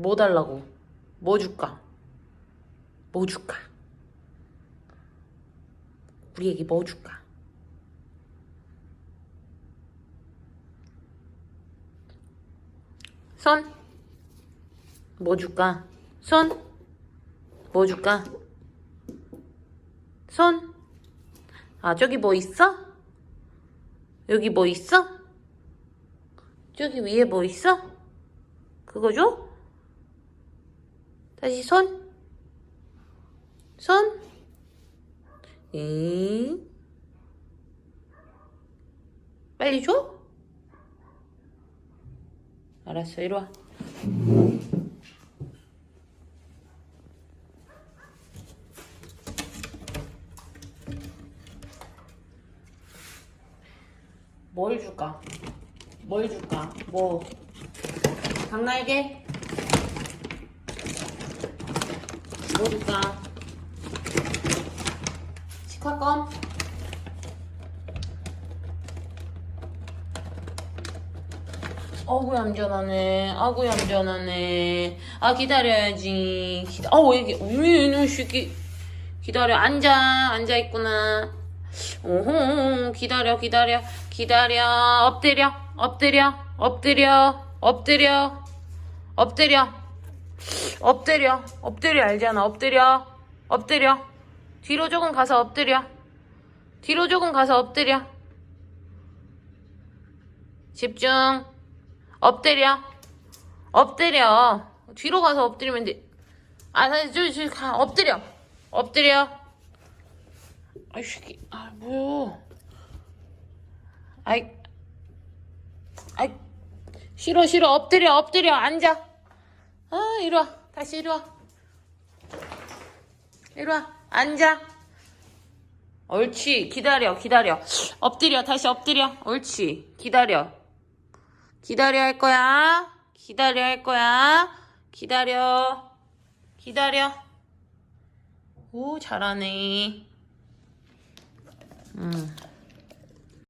뭐 달라고? 뭐 줄까? 뭐 줄까? 우리 애기 뭐 줄까? 손? 뭐 줄까? 손? 뭐 줄까? 손? 아, 저기 뭐 있어? 여기 뭐 있어? 저기 위에 뭐 있어? 그거 줘? 다시 손? 손? 이 빨리 줘? 알았어, 이리 와. 뭘 줄까? 뭘 줄까? 뭐? 강날개? 뭐 줄까? 치카껌? 어구 얌전하네. 아구 얌전하네. 아 기다려야지. 기다 어우 여기 우이는 쉬기 기다려? 앉아. 앉아 있구나. 오호 기다려 기다려. 기다려. 엎드려. 엎드려. 엎드려. 엎드려. 엎드려 엎드려. 엎드려 알잖아. 엎드려. 엎드려. 뒤로 조금 가서 엎드려. 뒤로 조금 가서 엎드려. 집중. 엎드려. 엎드려. 뒤로 가서 엎드리면 돼아 저기 저기 가. 엎드려. 엎드려. 아이 새끼. 아 뭐야. 아이. 아이. 싫어 싫어. 엎드려 엎드려. 앉아 아 이리 와. 다시 이리 와. 이리 와. 앉아. 옳지. 기다려 기다려. 엎드려 다시 엎드려. 옳지. 기다려. 기다려 할 거야. 기다려 할 거야. 기다려. 기다려. 오 잘하네. 음.